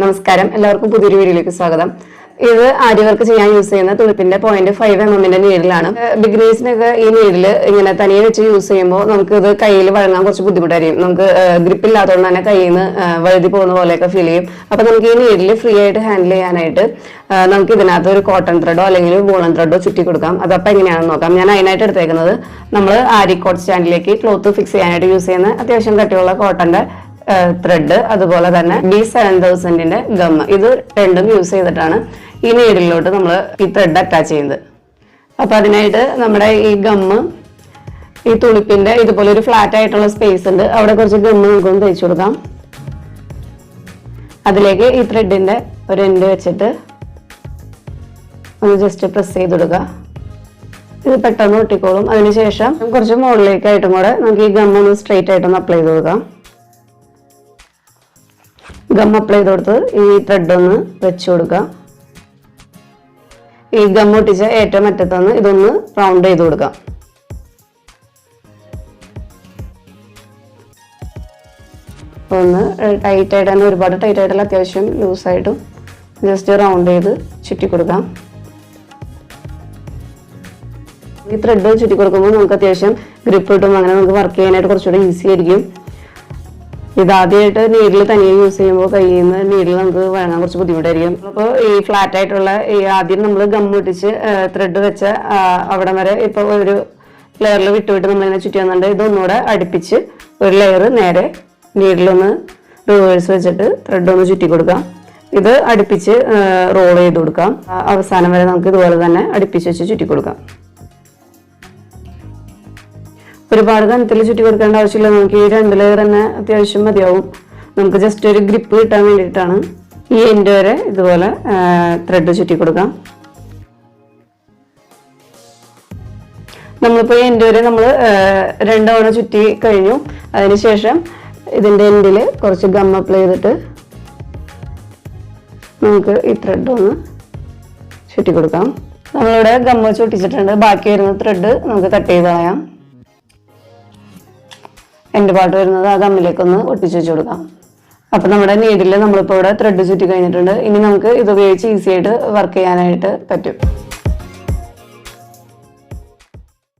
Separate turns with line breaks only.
നമസ്കാരം. എല്ലാവർക്കും പുതിയൊരു വീഡിയോയിലേക്ക് സ്വാഗതം. ഇത് ആര്യവർക്ക് ചെയ്യാൻ യൂസ് ചെയ്യുന്ന തുണിപ്പിന്റെ പോയിന്റ് ഫൈവ് എം എമ്മിന്റെ നീഡിലാണ് ബിഗിനേഴ്സിനൊക്കെ ഈ നീഡിൽ ഇങ്ങനെ തനിയെ വെച്ച് യൂസ് ചെയ്യുമ്പോൾ നമുക്ക് ഇത് കയ്യിൽ വഴങ്ങാൻ കുറച്ച് ബുദ്ധിമുട്ടായിരിക്കും. നമുക്ക് ഗ്രിപ്പ് ഇല്ലാത്തതുകൊണ്ട് തന്നെ കയ്യിൽ നിന്ന് വഴുതി പോകുന്ന പോലെയൊക്കെ ഫീൽ ചെയ്യും. അപ്പൊ നമുക്ക് ഈ നീഡിൽ ഫ്രീ ആയിട്ട് ഹാൻഡിൽ ചെയ്യാനായിട്ട് നമുക്ക് ഇതിനകത്ത് ഒരു കോട്ടൺ ത്രെഡോ അല്ലെങ്കിൽ വൂളൻ ത്രെഡോ ചുറ്റി കൊടുക്കാം. അതപ്പോൾ എങ്ങനെയാണെന്ന് നോക്കാം. ഞാൻ അതിനായിട്ട് എടുത്തേക്കുന്നത് നമ്മൾ ആരി കോട്ട് സ്റ്റാൻഡിലേക്ക് ക്ലോത്ത് ഫിക്സ് ചെയ്യാനായിട്ട് യൂസ് ചെയ്യുന്ന അത്യാവശ്യം കട്ടിയുള്ള കോട്ടന്റെ ത്രെഡ് അതുപോലെ തന്നെ ബി സെവൻ തൗസൻഡിന്റെ ഗം ഇത് രണ്ടും യൂസ് ചെയ്തിട്ടാണ് ഈ നീഡിലോട്ട് നമ്മൾ ഈ ത്രെഡ് അറ്റാച്ച് ചെയ്യുന്നത്. അപ്പൊ അതിനായിട്ട് നമ്മുടെ ഈ ഗമ്മ് ഈ തുളിപ്പിന്റെ ഇതുപോലെ ഒരു ഫ്ലാറ്റ് ആയിട്ടുള്ള സ്പേസ് ഉണ്ട്. അവിടെ കുറച്ച് ഗമ്മ് നമുക്കൊന്ന് തേച്ചു കൊടുക്കാം. അതിലേക്ക് ഈ ത്രെഡിന്റെ ഒരു എൻഡ് വെച്ചിട്ട് ഒന്ന് ജസ്റ്റ് പ്രസ് ചെയ്ത് കൊടുക്കുക. ഇത് പെട്ടെന്ന് ഒട്ടിക്കോളും. അതിനുശേഷം കുറച്ച് മുകളിലേക്കായിട്ടും കൂടെ നമുക്ക് ഈ ഗം ഒന്ന് സ്ട്രെയിറ്റ് ആയിട്ടൊന്ന് അപ്ലൈ ചെയ്ത് കൊടുക്കാം. ഗം അപ്ലൈ ചെയ്ത് കൊടുത്ത് ഈ ത്രെഡ് ഒന്ന് വെച്ച് കൊടുക്കാം ഈ ഗം ഒട്ടിച്ച ഏറ്റവും അറ്റത്തുനിന്ന് ഇതൊന്ന് റൗണ്ട് ചെയ്ത് കൊടുക്കാം ഒന്ന് ടൈറ്റ് ആയിട്ട് തന്നെ ഒരുപാട് ടൈറ്റ് ആയിട്ടല്ല അത്യാവശ്യം ലൂസായിട്ടും ജസ്റ്റ് റൗണ്ട് ചെയ്ത് ചുറ്റി കൊടുക്കാം ഈ ത്രെഡ് ചുറ്റി കൊടുക്കുമ്പോൾ നമുക്ക് അത്യാവശ്യം ഗ്രിപ്പ് കിട്ടും അങ്ങനെ നമുക്ക് വർക്ക് ചെയ്യാനായിട്ട് കുറച്ചുകൂടെ ഈസി ആയിരിക്കും. ഇതാദ്യമായിട്ട് നീഡിൽ തനിയെ യൂസ് ചെയ്യുമ്പോൾ കയ്യിൽ നിന്ന് നീഡിൽ നമുക്ക് വാങ്ങാൻ കുറച്ച് ബുദ്ധിമുട്ടായിരിക്കും. അപ്പോൾ ഈ ഫ്ലാറ്റ് ആയിട്ടുള്ള ഈ ആദ്യം നമ്മൾ ഗം ഇട്ടിച്ച് ത്രെഡ് വെച്ച അവിടെ വരെ ഇപ്പോൾ ഒരു ലെയറിൽ വിട്ട് വിട്ട് നമ്മളിങ്ങനെ ചുറ്റി വന്നിട്ട് ഇതൊന്നുകൂടെ അടുപ്പിച്ച് ഒരു ലെയർ നേരെ നീഡിലൊന്ന് റിവേഴ്സ് വെച്ചിട്ട് ത്രെഡ് ഒന്ന് ചുറ്റി കൊടുക്കാം. ഇത് അടുപ്പിച്ച് റോൾ ചെയ്ത് കൊടുക്കാം. അവസാനം വരെ നമുക്ക് ഇതുപോലെ തന്നെ അടുപ്പിച്ച് വെച്ച് ചുറ്റി കൊടുക്കാം. ഒരുപാട് കനത്തിൽ ചുറ്റി കൊടുക്കേണ്ട ആവശ്യമില്ല. നമുക്ക് ഈ രണ്ട് ലെയർ തന്നെ അത്യാവശ്യം മതിയാവും. നമുക്ക് ജസ്റ്റ് ഒരു ഗ്രിപ്പ് കിട്ടാൻ വേണ്ടിയിട്ടാണ് ഈ എൻഡ് വരെ ഇതുപോലെ ത്രെഡ് ചുറ്റി കൊടുക്കാം. നമ്മളിപ്പോൾ ഈ എൻഡ് വരെ നമ്മൾ രണ്ടവണ ചുറ്റി കഴിഞ്ഞു. അതിനുശേഷം ഇതിന്റെ എൻഡിൽ കുറച്ച് ഗം അപ്ലൈ ചെയ്തിട്ട് നമുക്ക് ഈ ത്രെഡ് ഒന്ന് ചുറ്റി കൊടുക്കാം. നമ്മളിവിടെ ഗമ്മ ചുട്ടിച്ചിട്ടുണ്ട് ബാക്കി വരുന്ന ത്രെഡ് നമുക്ക് കട്ട് ചെയ്ത് കളയാം. എന്റെ പാട്ട് വരുന്നത് ആ കമ്മിലേക്കൊന്ന് ഒട്ടിച്ചു വെച്ച് കൊടുക്കാം. അപ്പം നമ്മുടെ നീഡിൽ നമ്മളിപ്പോൾ ഇവിടെ ത്രെഡ് ചുറ്റി കഴിഞ്ഞിട്ടുണ്ട്. ഇനി നമുക്ക് ഇത് ഉപയോഗിച്ച് ഈസി ആയിട്ട് വർക്ക് ചെയ്യാനായിട്ട് പറ്റും.